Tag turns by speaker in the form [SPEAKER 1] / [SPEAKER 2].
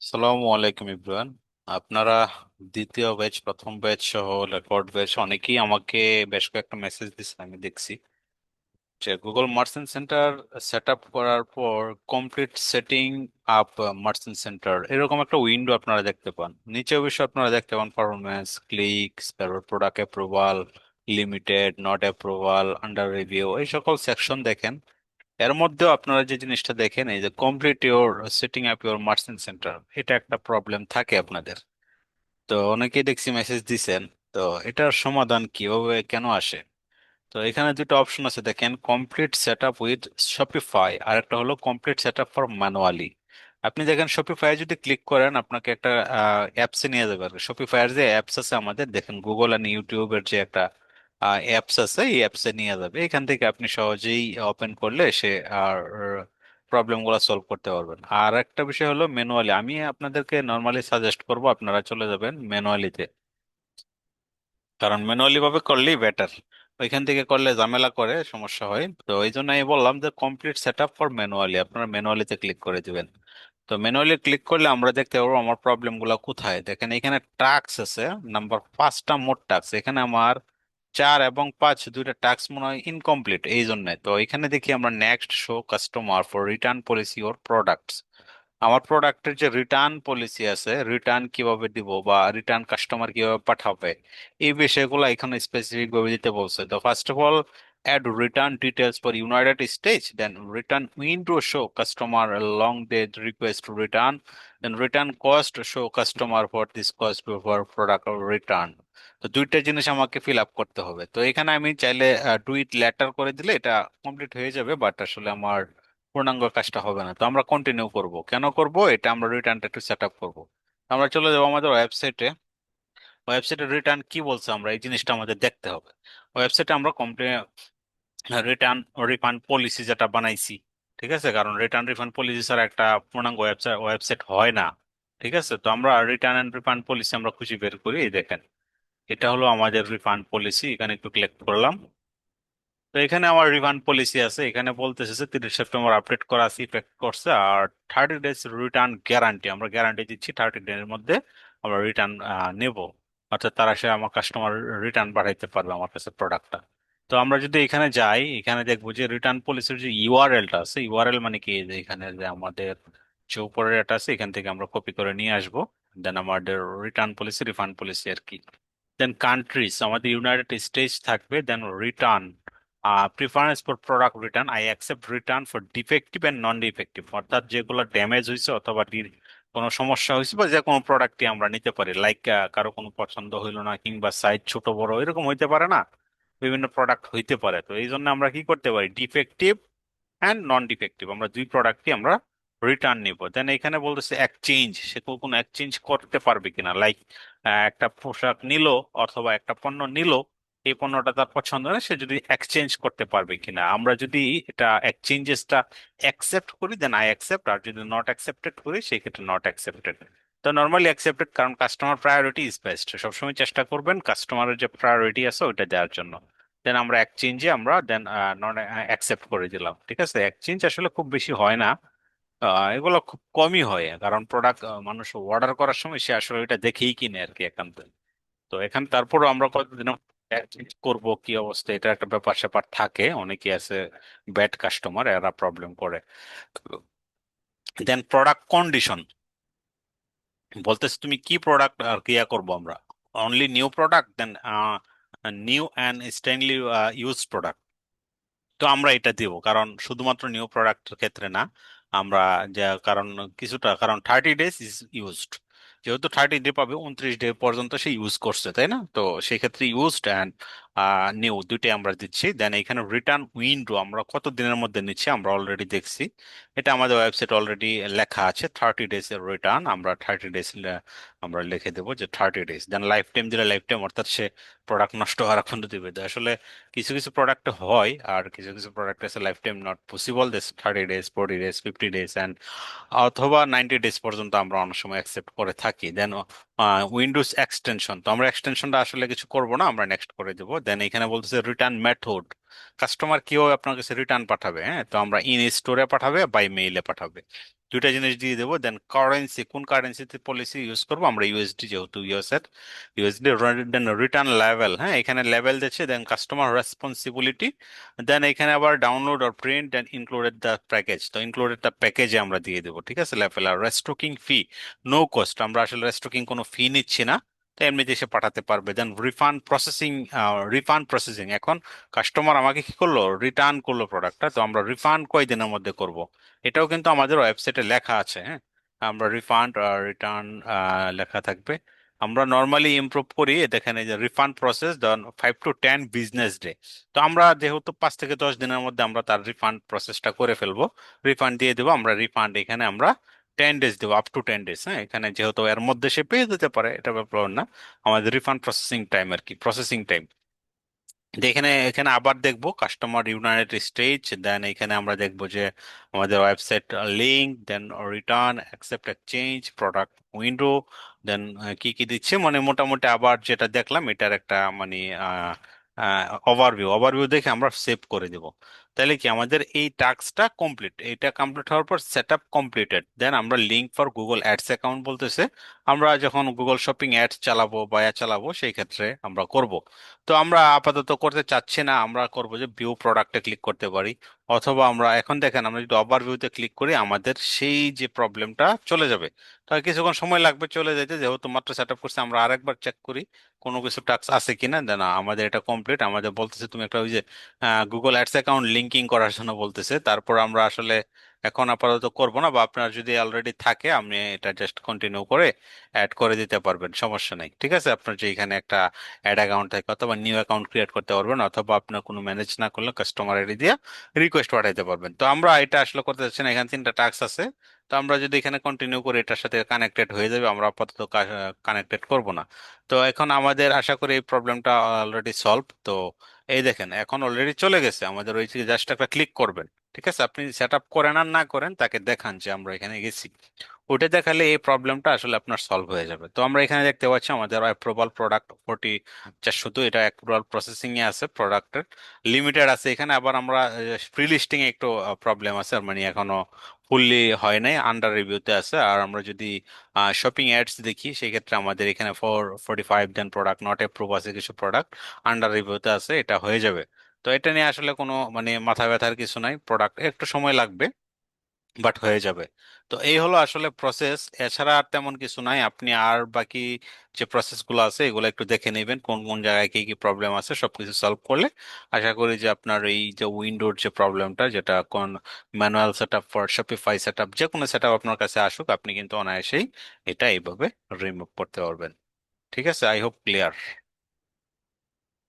[SPEAKER 1] সালামু আলাইকুম ইব্রান আপনারা দ্বিতীয় ব্যাচ, প্রথম ব্যাচ সহ রেকর্ড ব্যাচ, অনেকেই আমাকে বেশ কয়েকটা মেসেজ দিচ্ছে আমি দেখছি। যে Google merchant center set up করার পর complete setting up merchant center এরকম একটা উইন্ডো আপনারা দেখতে পান। নিচে অবশ্যই আপনারা দেখতে পান performance clicks product approval limited not approval under review এই সকল সেকশন দেখেন। এর মধ্যেও আপনারা যে জিনিসটা দেখেন, এই যে complete your setting up your merchant center এটা একটা প্রবলেম থাকে আপনাদের। তো অনেকেই দেখছি মেসেজ দিছেন, তো এটার সমাধান কীভাবে, কেন আসে? তো এখানে দুটো অপশন আছে, দেখেন complete set up with Shopify আর একটা হলো complete set up for manually আপনি দেখেন শপিফাই যদি ক্লিক করেন, আপনাকে একটা অ্যাপসে নিয়ে যাবে আর শপিফাইয়ের যে অ্যাপস আছে আমাদের, দেখেন গুগল অ্যান্ড ইউটিউবের যে একটা অ্যাপস আছে এই অ্যাপসে নিয়ে যাবে। এখান থেকে আপনি সহজেই ওপেন করলে সে আর প্রবলেমগুলো সলভ করতে পারবেন। আর একটা বিষয় হলো ম্যানুয়ালি আমি আপনাদেরকে নর্মালি সাজেস্ট করব, আপনারা চলে যাবেন ম্যানুয়ালিতে কারণ ম্যানুয়ালি ভাবে করলেই বেটার ওইখান থেকে করলে ঝামেলা করে, সমস্যা হয়। তো এই জন্য আমি বললাম যে complete set up for manually আপনারা ম্যানুয়ালিতে ক্লিক করে দিবেন। তো ম্যানুয়ালি ক্লিক করলে আমরা দেখতে পারব আমার প্রবলেমগুলো কোথায়। দেখেন এখানে টাস্ক আছে নাম্বার পাঁচটা মোট টাস্ক এখানে আমার চার এবং পাঁচ দুইটা টাস্ক মনে হয় ইনকমপ্লিট এই জন্য। তো এখানে দেখি আমরা next show customer for return policy or products আমার প্রোডাক্টের যে রিটার্ন পলিসি আছে রিটার্ন কীভাবে দিব বা রিটার্ন কাস্টমার কীভাবে পাঠাবে, এই বিষয়গুলো এখানে স্পেসিফিক ভাবে দিতে বলছে। তো first of all add return details for United States, then return window show customer a long date request to return, then return cost show customer for this cost for product return. তো দুইটা জিনিস আমাকে fill up করতে হবে তো এখানে আমি চাইলে ডুইট লেটার করে দিলে এটা কমপ্লিট হয়ে যাবে বাট আসলে আমার পূর্ণাঙ্গ কাজটা হবে না তো আমরা কন্টিনিউ করব কেন করব এটা আমরা রিটার্নটা একটু সেট আপ করব আমরা চলে যাব আমাদের ওয়েবসাইটে ওয়েবসাইটে রিটার্ন কি বলছে আমরা? এই জিনিসটা আমাদের দেখতে হবে। ওয়েবসাইটে আমরা কমপ্লেন রিটার্ন রিফান্ড পলিসি যেটা বানাইছি, ঠিক আছে? কারণ রিটার্ন রিফান্ড পলিসি ছাড়া একটা পূর্ণাঙ্গ ওয়েবসাইট ওয়েবসাইট হয় না, ঠিক আছে? তো আমরা রিটার্ন এন্ড রিফান্ড পলিসি আমরা খুঁজে বের করি দেখেন। এটা হলো আমাদের রিফান্ড পলিসি এখানে একটু ক্লিক করলাম। তো এখানে আমার রিফান্ড পলিসি আছে, এখানে বলতেছে যে তিরিশ সেপ্টেম্বর আপডেট করা আছে ইফেক্ট করছে, আর থার্টি ডেজ রিটার্ন গ্যারান্টি আমরা গ্যারান্টি দিচ্ছি থার্টি ডেজ এর মধ্যে আমরা রিটার্ন নেব। অর্থাৎ তারা সে আমার কাস্টমার রিটার্ন পাঠাইতে পারবে আমার কাছে প্রোডাক্টটা তো আমরা যদি এখানে যাই, এখানে দেখব যে রিটার্ন পলিসির যে ইউআরএলটা আছে ইউআরএল মানে কি? যে এখানে যে আমাদের যে উপরের এটা আছে, এখান থেকে আমরা কপি করে নিয়ে আসব। দেন আমাদের রিটার্ন পলিসি রিফান্ড পলিসি আর কি। দেন কান্ট্রিজ আমাদের ইউনাইটেড স্টেটস থাকবে then return preference for product return I accept return for defective and non defective অর্থাৎ যেগুলো ড্যামেজ হয়েছে অথবা কোনো সমস্যা হয়েছে বা যে কোনো প্রোডাক্টই আমরা নিতে পারি। লাইক কারও কোনো পছন্দ হইল না কিংবা সাইজ ছোট বড় এরকম হইতে পারে না। বিভিন্ন প্রোডাক্ট হইতে পারে। তো এই জন্য আমরা কি করতে পারি? ডিফেক্টিভ অ্যান্ড নন ডিফেক্টিভ আমরা দুই প্রোডাক্টই আমরা রিটার্ন নিব। দেন এখানে বলতেছে এক্সচেঞ্জ সে কোনো এক্সচেঞ্জ করতে পারবে কিনা? লাইক একটা পোশাক নিল অথবা একটা পণ্য নিল এই পণ্যটা তার পছন্দ না, সে যদি এক্সচেঞ্জ করতে পারবে কিনা। আমরা যদি এটা এক্সচেঞ্জেসটা অ্যাকসেপ্ট করি দেন আই অ্যাকসেপ্ট আর যদি নট অ্যাকসেপ্টেড করি, সেই ক্ষেত্রে নট অ্যাকসেপ্টেড তো নর্মালি অ্যাকসেপ্টেড কারণ কাস্টমার প্রায়োরিটি ইজ বেস্ট সবসময় চেষ্টা করবেন কাস্টমারের যে প্রায়োরিটি আছে, ওইটা দেওয়ার জন্য। দেন আমরা এক্সচেঞ্জে আমরা দেন নন অ্যাকসেপ্ট করে দিলাম। ঠিক আছে? এক্সচেঞ্জ আসলে খুব বেশি হয় না। এগুলো খুব কমই হয়, কারণ প্রোডাক্ট মানুষ অর্ডার করার সময় সে আসলে ওইটা দেখেই কিনে আর কি একান্ত তো এখানে, তারপরও আমরা কতদিন করব কি অবস্থা? এটা একটা ব্যাপার, স্যাপার থাকে। অনেকে আছে ব্যাড কাস্টমার এরা প্রবলেম করে। দেন প্রোডাক্ট কন্ডিশন বলতেছে, তুমি কি প্রোডাক্ট আর করব আমরা? Only new product then new and gently use product তো আমরা এটা দিব। কারণ শুধুমাত্র নিউ প্রোডাক্টের ক্ষেত্রে না, আমরা যে, কারণ কিছুটা, কারণ থার্টি ডেজ ইজ ইউজড যেহেতু থার্টি ডে পাবে, উনত্রিশ ডে পর্যন্ত সে ইউজ করছে, তাই না? তো সেই ক্ষেত্রে ইউজড অ্যান্ড নিউ দুইটাই আমরা দিচ্ছি। দেন এখানে রিটার্ন উইন্ডো আমরা কত দিনের মধ্যে নিচ্ছি আমরা অলরেডি দেখছি। এটা আমাদের ওয়েবসাইট অলরেডি লেখা আছে থার্টি ডেজ এর রিটার্ন আমরা থার্টি ডেজ আমরা লিখে দেবো যে thirty days then life time দিলে লাইফ টাইম অর্থাৎ সে প্রোডাক্ট নষ্ট হওয়ার পর্যন্ত দিবে। আসলে কিছু কিছু প্রোডাক্ট হয় আর কিছু কিছু প্রোডাক্ট আছে life time not possible this thirty days forty days fifty days and অথবা নাইনটি ডেজ পর্যন্ত আমরা অনেক সময় অ্যাকসেপ্ট করে থাকি। দেন উইন্ডোজ এক্সটেনশন তো আমরা এক্সটেনশনটা আসলে কিছু করব না, আমরা নেক্সট করে দেবো। দেন এখানে বলতেছে রিটার্ন মেথড কাস্টমার কীভাবে আপনার কাছে রিটার্ন পাঠাবে হ্যাঁ? তো আমরা ইন স্টোরে পাঠাবে বাই মেইলে পাঠাবে। দুইটা জিনিস দিয়ে দেবো দেন কারেন্সি কোন কারেন্সিতে পলিসি ইউজ করব? আমরা ইউএসডি যেহেতু ইউএস এর ইউএসডি দেন রিটার্ন লেভেল হ্যাঁ? এখানে লেভেল দিচ্ছে দেন কাস্টমার রেসপন্সিবিলিটি দেন এখানে আবার download R print then included the package তো ইনক্লুডেড দ্য প্যাকেজে আমরা দিয়ে দেবো, ঠিক আছে? লেভেল আর রেস্টকিং ফি নো কস্ট আমরা আসলে রেস্টকিং কোনো ফি নিচ্ছি না। এমনিতে এসে পাঠাতে পারবে। Then refund processing refund processing এখন কাস্টমার আমাকে কি করল? রিটার্ন করল প্রোডাক্টটা তো আমরা রিফান্ড কয় দিনের মধ্যে করব? এটাও কিন্তু আমাদের ওয়েবসাইটে লেখা আছে হ্যাঁ? আমরা রিফান্ড রিটার্ন লেখা থাকবে। আমরা নর্মালি ইমপ্রুভ করি দেখেন এই যে refund process then five to ten business day তো আমরা যেহেতু পাঁচ থেকে দশ দিনের মধ্যে আমরা তার রিফান্ড প্রসেসটা করে ফেলব রিফান্ড দিয়ে দেবো, আমরা রিফান্ড এখানে আমরা টেন ডেজ দেবো আপ টু টেন ডেজ হ্যাঁ? এখানে যেহেতু এর মধ্যে সে পেয়ে যেতে পারে, এটা ব্যাপার না। আমাদের রিফান্ড প্রসেসিং টাইম আর কি প্রসেসিং টাইম এখানে এখানে আবার দেখব কাস্টমার ইউনাইটেড স্টেজ দেন এখানে আমরা দেখব যে আমাদের website link then return accept exchange product window then কি কি দিচ্ছে? মানে মোটামুটি আবার যেটা দেখলাম, এটার একটা মানে ওভারভিউ ওভারভিউ দেখে আমরা সেভ করে দেব। তাহলে কি আমাদের এই টাস্কটা কমপ্লিট এটা কমপ্লিট হওয়ার পর সেট আপ কমপ্লিটেড দেন আমরা link for Google ads account বলতেছে। আমরা যখন গুগল শপিং অ্যাডস চালাবো বা চালাবো, সেই ক্ষেত্রে আমরা করব। তো আমরা আপাতত করতে চাচ্ছি না। আমরা করব যে ভিউ প্রোডাক্টে ক্লিক করতে পারি। অথবা আমরা এখন দেখেন, আমরা যদি ওভার ভিউতে ক্লিক করি, আমাদের সেই যে প্রবলেমটা চলে যাবে। তো কিছুক্ষণ সময় লাগবে চলে যেতে যেহেতু মাত্র সেট আপ করছে, আমরা আরেকবার চেক করি, কোনো কিছু টাস্ক আছে কিনা? না আমাদের এটা কমপ্লিট আমাদের বলতেছে, তুমি একটা ওই যে গুগল অ্যাডস অ্যাকাউন্ট লিঙ্কিং করার জন্য বলতেছে। তারপর আমরা আসলে এখন আপাতত করব না বা আপনার যদি অলরেডি থাকে, আপনি এটা জাস্ট কন্টিনিউ করে অ্যাড করে দিতে পারবেন, সমস্যা নেই। ঠিক আছে? আপনার যে এখানে একটা অ্যাড অ্যাকাউন্ট থাকে অথবা নিউ অ্যাকাউন্ট ক্রিয়েট করতে পারবেন অথবা আপনার কোনো ম্যানেজ না করলে কাস্টমার আইডি দিয়ে রিকোয়েস্ট পাঠাইতে পারবেন। তো আমরা এটা আসলে করতে চাচ্ছি না, এখানে তিনটা টাস্ক আছে। তো আমরা যদি এখানে কন্টিনিউ করি, এটার সাথে কানেক্টেড হয়ে যাবে, আমরা আপাতত কানেক্টেড করব না। তো এখন আমাদের আশা করি এই প্রবলেমটা অলরেডি সলভ তো এই দেখেন এখন অলরেডি চলে গেছে। আমাদের ওই জাস্ট একটা ক্লিক করবেন। ঠিক আছে? আপনি সেট আপ করেন আর না করেন, তাকে দেখান যে আমরা এখানে গেছি। ওটা দেখালে এই প্রবলেমটা আসলে আপনার সলভ হয়ে যাবে। তো আমরা এখানে দেখতে পাচ্ছি আমাদের অ্যাপ্রুভাল প্রোডাক্ট ফোর্টি শুধু এটা অ্যাপ্রুভাল প্রসেসিং এ আছে প্রোডাক্টের লিমিটেড আছে। এখানে আবার আমরা ফ্রি লিস্টিং একটু প্রবলেম আছে। মানে এখনও ফুললি হয় নাই আন্ডার রিভিউতে আছে। আর আমরা যদি শপিং অ্যাডস দেখি সেই ক্ষেত্রে আমাদের এখানে four forty five then product not approve আছে কিছু প্রোডাক্ট আন্ডার রিভিউতে আছে, এটা হয়ে যাবে। তো এটা নিয়ে আসলে কোনো মানে মাথা ব্যথার কিছু নাই প্রোডাক্ট একটু সময় লাগবে বাট হয়ে যাবে। তো এই হলো আসলে প্রসেস এছাড়া আর তেমন কিছু নাই। আপনি আর বাকি যে প্রসেসগুলো আছে, এগুলো একটু দেখে নেবেন, কোন কোন জায়গায় কি কি প্রবলেম আছে, সবকিছু সলভ করলে আশা করি যে আপনার এই যে উইন্ডোর যে প্রবলেমটা যেটা কোন manual set up for Shopify set up যে কোনো সেট আপ আপনার কাছে আসুক, আপনি কিন্তু অনায়াসেই এটা এইভাবে রিমুভ করতে পারবেন। ঠিক আছে? I hope clear